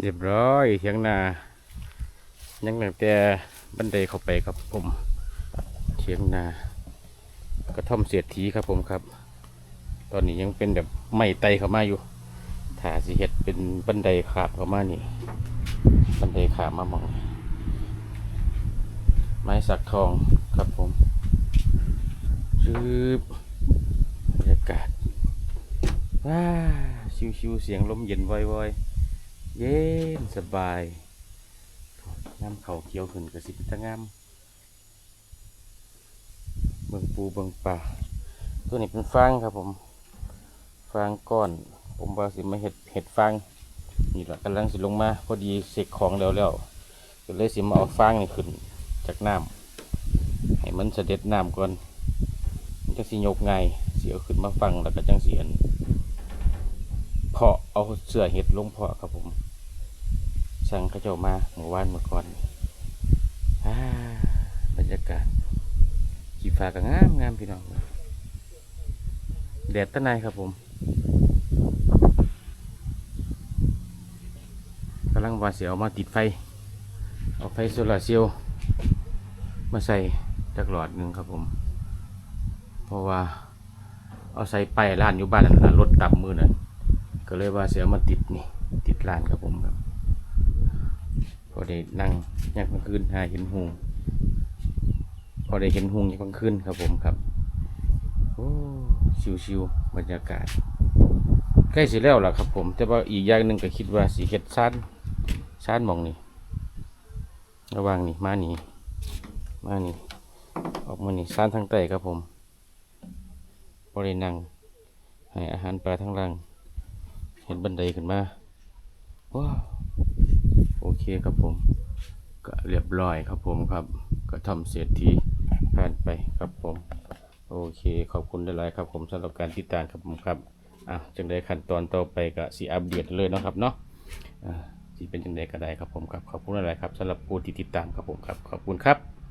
เรียบร้อยเถียงนายังตั้งแต่บันไดเข้าไปครับผมเถียงนากระท่อมเสียทีครับผมครับ ตอนนี้ยังเป็นแบบไม่ไตเข้ามาอยู่ถ้าสิเฮ็ดเป็นบันไดขาบเข้ามานี่ บันไดขาบมามอง ไม้สักทองครับผมชืบบรรยากาศว้าชิวๆเสียงลมเย็นวอยๆ เย็นสบายน้ำเขาเขียวขึ้นกระสิบตะงามเบิงปูเบิงป่าตัวนี้เป็นฟางครับผมฟางก้อน ผมว่าสิมาเห็ดเห็ดฟางนี่แหละกำลังสิลงมา พอดีเสกของแล้วแล้วก็เลยสิมาเอาฟางนี่ขึ้นจากน้ำให้มันเสด็จน้ำก่อนมันจะสิยกไงายสิเอาขึ้นมาฟังแล้วก็จังเสียน เพาะเอาเสื้อเห็ดลงเพาะครับผม สั่งเขาเจ้ามาเมื่อวานเมื่อก่อนอ่าบรรยากาศขีฟ้าก็งามงามพี่น้องแดดตะไนายครับผมกำลังว่าเสียเอามาติดไฟ เอาไฟโซลาร์เซลล์มาใส่จักหลอดหนึ่งครับผม เพราะว่าเอาใส่ไปร้านอยู่บ้านนั่นนะรถต่ำมือนั่น ก็เลยว่าเสียมาติดนี่ติดร้านครับผมครับพอได้นั่งยามกลางคืนหาเห็นหงพอได้เห็นหงยามกลางคืนครับผมครับโอ้ชิวๆบรรยากาศใกล้สิแล้วล่ะครับผม แต่ว่าอีกอย่างหนึ่งก็คิดว่าสีเฮ็ดซ่านซ่านมองนี่ระว่างนี่มานี่มานี่ออกมานี่ซ่านทางใต้ครับผมพอได้นั่งให้อาหารปลาทั้งรัง เห็นบันไดขึ้นมาว้าโอเคครับผม ก็เรียบร้อยครับผมครับ ก็ทำเสร็จทีผ่านไปครับผม โอเคขอบคุณหลายๆครับผมสำหรับการติดตามครับผมครับอะจังได้ขั้นตอนต่อไปก็สีอัปเดตเลยเนาะครับเนาะอ่าสีเป็นจังไดก็ได้ครับผมครับขอบคุณหลายๆครับสำหรับผู้ที่ติดตามครับผมครับขอบคุณครับ